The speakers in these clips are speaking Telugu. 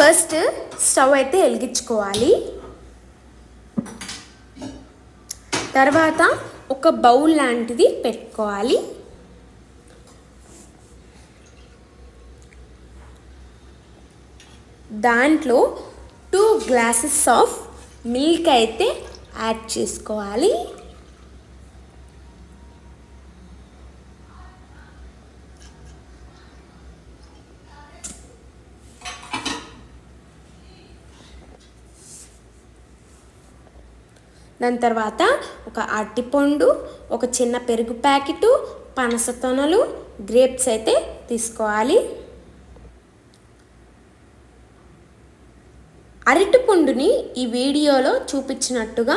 ఫస్ట్ స్టవ్ అయితే వెలిగించుకోవాలి. తర్వాత ఒక బౌల్ లాంటిది పెట్టుకోవాలి. దాంట్లో టూ గ్లాసెస్ ఆఫ్ మిల్క్ అయితే యాడ్ చేసుకోవాలి. దాని తర్వాత ఒక అరటిపండు ఒక చిన్న పెరుగు ప్యాకెటు పనస తొనలు గ్రేప్స్ అయితే తీసుకోవాలి. అరటిపండుని ఈ వీడియోలో చూపించినట్టుగా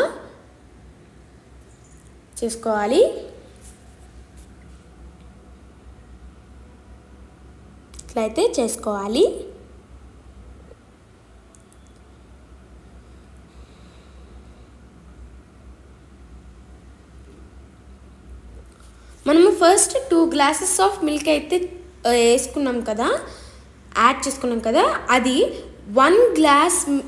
చేసుకోవాలి. ఇట్లయితే చేసుకోవాలి. మనము first two glasses of milk అయితే వేసుకున్నాం కదా? యాడ్ చేసుకున్నాం కదా? అది వన్ గ్లాస్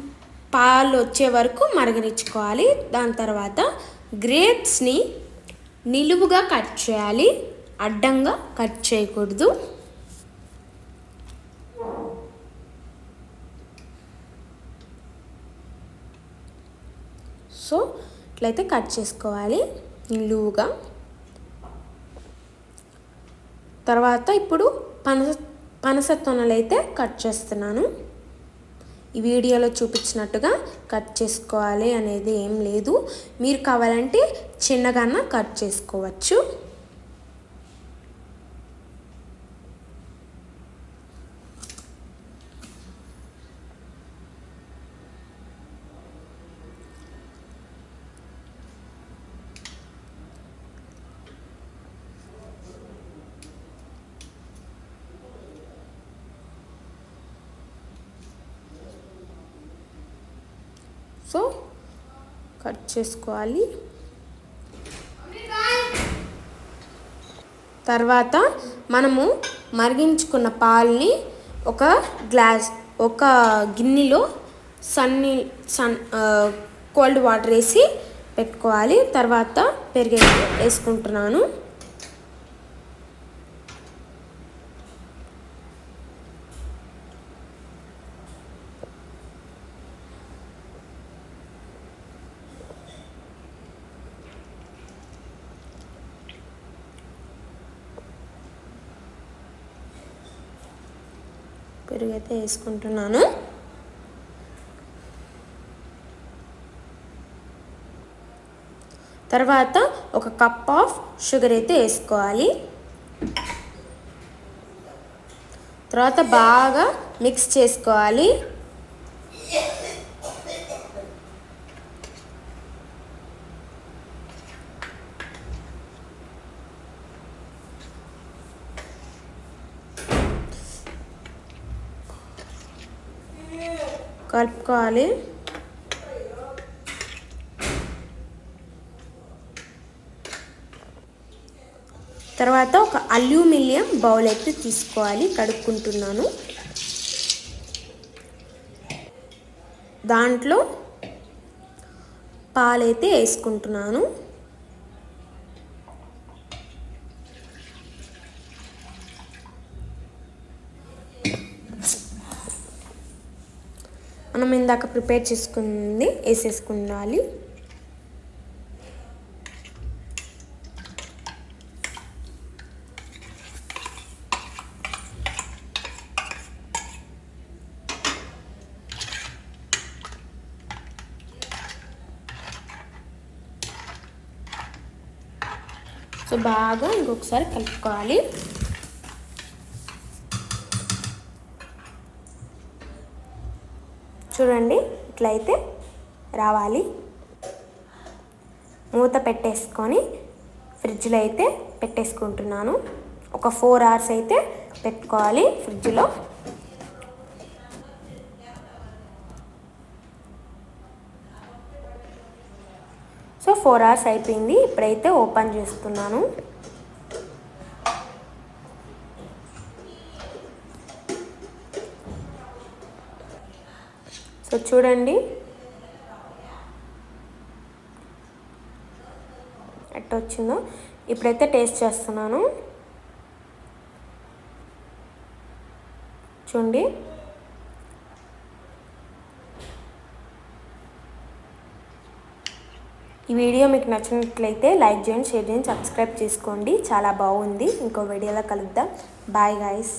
పాలు వచ్చే వరకు మరగనిచ్చుకోవాలి. దాని తర్వాత గ్రేప్స్ని నిలువుగా కట్ చేయాలి. అడ్డంగా కట్ చేయకూడదు. సో ఇట్లయితే కట్ చేసుకోవాలి. నిలువుగా. తర్వాత ఇప్పుడు పనస పనస తొనలు అయితే కట్ చేస్తున్నాను. ఈ వీడియోలో చూపించినట్టుగా కట్ చేసుకోవాలి అనేది ఏం లేదు. మీరు కావాలంటే చిన్నగా కట్ చేసుకోవచ్చు. సో కట్ చేసుకోవాలి. తర్వాత మనము మరిగించుకున్న పాలని ఒక గ్లాస్ ఒక గిన్నెలో సన్ని సన్ కోల్డ్ వాటర్ వేసి పెట్టుకోవాలి. తర్వాత పెరిగే వేసుకుంటున్నాను. పెరుగు అయితే వేసుకుంటున్నాను. తర్వాత ఒక కప్ ఆఫ్ షుగర్ అయితే వేసుకోవాలి. తర్వాత బాగా మిక్స్ చేసుకోవాలి. కలుపుకోవాలి. తర్వాత ఒక అల్యూమినియం బౌల్ అయితే తీసుకోవాలి కడుక్కుంటున్నాను. దాంట్లో పాలైతే వేసుకుంటున్నాను. మనం ఇందాక ప్రిపేర్ చేసుకుంది వేసేసుకుండాలి సో బాగా ఇంకొకసారి కలుపుకోవాలి. చూడండి ఇట్లయితే రావాలి. మూత పెట్టేసుకొని ఫ్రిడ్జ్లో అయితే పెట్టేసుకుంటున్నాను. ఒక ఫోర్ అవర్స్ అయితే పెట్టుకోవాలి ఫ్రిడ్జ్లో. సో ఫోర్ అవర్స్ అయిపోయింది. ఇప్పుడైతే ఓపెన్ చేస్తున్నాను. సో చూడండి. ఎట్ట వచ్చిందో. ఇప్పుడైతే టేస్ట్ చేస్తున్నాను. చూడండి. ఈ వీడియో మీకు నచ్చినట్లయితే లైక్ చేయండి షేర్ చేయండి సబ్స్క్రైబ్ చేసుకోండి. చాలా బాగుంది. ఇంకో వీడియోలో కలుద్దాం. Bye guys.